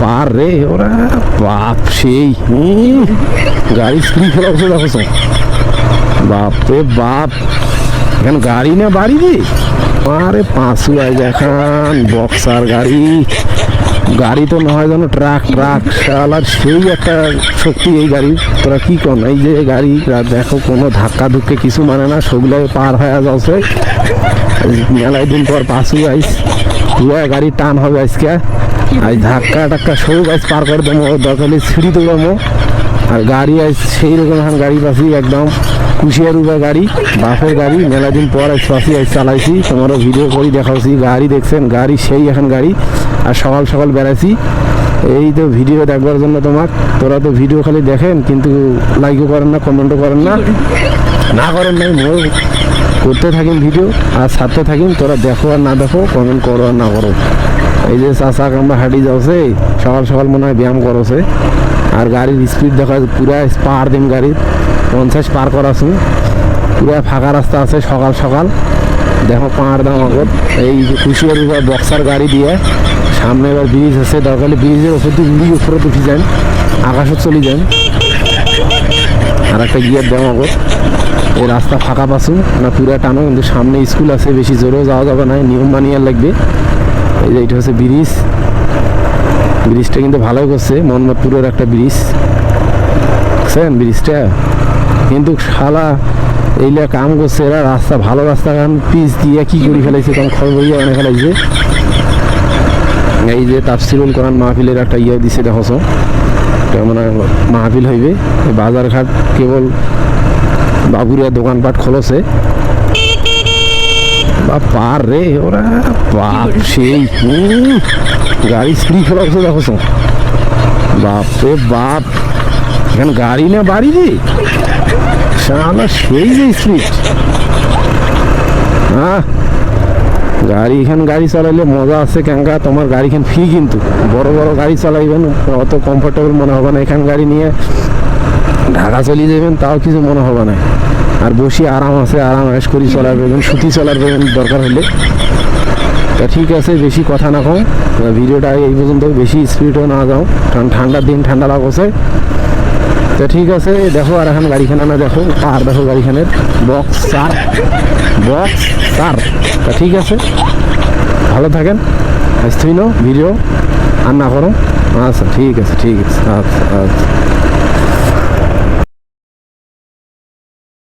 পার রে ওরা বাপ সেই। গাড়ি স্ত্রী ফেলা বসে দেখো। বাপ রে বাপ। এখন গাড়ি না বাড়ি রে? আরে পাঁচু আজ এখন বক্সার গাড়ি। গাড়ি তো নয় যেন ট্রাক ট্রাক শালার সেই একটা শক্তি এই গাড়ি। তোরা কি কর এই যে গাড়ি দেখো কোনো ধাক্কা ধুক্কে কিছু মানে না সেগুলো পার হয়ে যাচ্ছে। মেলায় দিন পর পাঁচু আইস পুরা গাড়ি টান হবে আজকে। আজ ধাক্কা টাক্কা সব আজ পার করে দেবো দরকার হলে ছিঁড়ি তো দেবো। আর গাড়ি আজ সেই রকম এখন গাড়ি পাচ্ছি একদম। কুশিয়ার উপর গাড়ি, বাপের গাড়ি, মেলা দিন পর আজ পাচ্ছি আজ চালাইছি। তোমারও ভিডিও করি দেখাচ্ছি গাড়ি দেখছেন, গাড়ি সেই এখন গাড়ি। আর সকাল সকাল বেড়াইছি। এই তো ভিডিও দেখবার জন্য তোমার তোরা তো ভিডিও খালি দেখেন, কিন্তু লাইকও করেন না কমেন্টও করেন না। না করেন নাই মই করতে থাকেন ভিডিও আর সাথে থাকেন, তোরা দেখো আর না দেখো কমেন্ট করো আর না করো। এই যে চাষা কামড়া হাঁটি যাচ্ছে, সকাল সকাল মনে হয় ব্যায়াম করছে। আর গাড়ির স্পিড দেখা, পুরা পার দিন গাড়ির পঞ্চাশ পার করাছু। পুরা ফাঁকা রাস্তা আছে সকাল সকাল। দেখো পাঁড় দাম আগত এই যে কুশিয়ার উপর বক্সার গাড়ি দিয়ে, সামনে এবার ব্রিজ আছে, দরকার ব্রিজের ওপর দিয়ে উপরে উঠে যান। আকাশে চলে যান। আর একটা গিয়ার দেওয়া আগত এই রাস্তা ফাঁকা পাসু না পুরা টানো, কিন্তু সামনে স্কুল আছে, বেশি জোরেও যাওয়া যাবে না নিয়ম মানিয়ে লাগবে। এই যে এটা হচ্ছে ব্রিজ। ব্রিজটা কিন্তু ভালোই করছে, মোহাম্মদপুরের একটা ব্রিজ। দেখছেন ব্রিজটা? কিন্তু শালা, এইলা কাম করছে, এরা রাস্তা, ভালো রাস্তা, কারণ পিচ দিয়ে কি করে ফেলাইছে, তখন খবর হইয়া অনেক ফেলাইছে। এই যে তাফসিরুল কোরআন মাহফিলের একটা ইয়ে দিছে দেখছ মানে মাহফিল হইবে। বাজারঘাট কেবল বাবুরিয়া দোকানপাট খোলছে। বা পার রে, ওরা বাপ সেই গাড়ি ফেলা বসে দেখছ বাপ রে বাপ। এখানে গাড়ি না বাড়ি রে? শালা, সেই যে স্পিড হ্যাঁ গাড়ি এখানে গাড়ি চালাইলে মজা আছে, কেনকা তোমার গাড়িখান ফ্রি কিন্তু। বড় বড় গাড়ি চালাইবেন, অত কমফোর্টেবল মনে হবে না এখান গাড়ি নিয়ে ঢাকা চলে যাবেন তাও কিছু মনে হবে না আর বসি আরাম আছে, আরাম আয়েস করি চলার পাবেন সুতি চলার পাবেন দরকার হলে তা ঠিক আছে, বেশি কথা না কম ভিডিওটা এই পর্যন্ত বেশি স্পিডও না যাও। কারণ ঠান্ডার দিন ঠান্ডা লাগছে। তো ঠিক আছে দেখো আর এখন গাড়িখানা না দেখো, আর দেখো গাড়িখানের বক্স চার বক্স চার তা ঠিক আছে, ভালো থাকেন স্থিন ভিডিও আর না করো। আচ্ছা ঠিক আছে ঠিক আছে আচ্ছা আচ্ছা।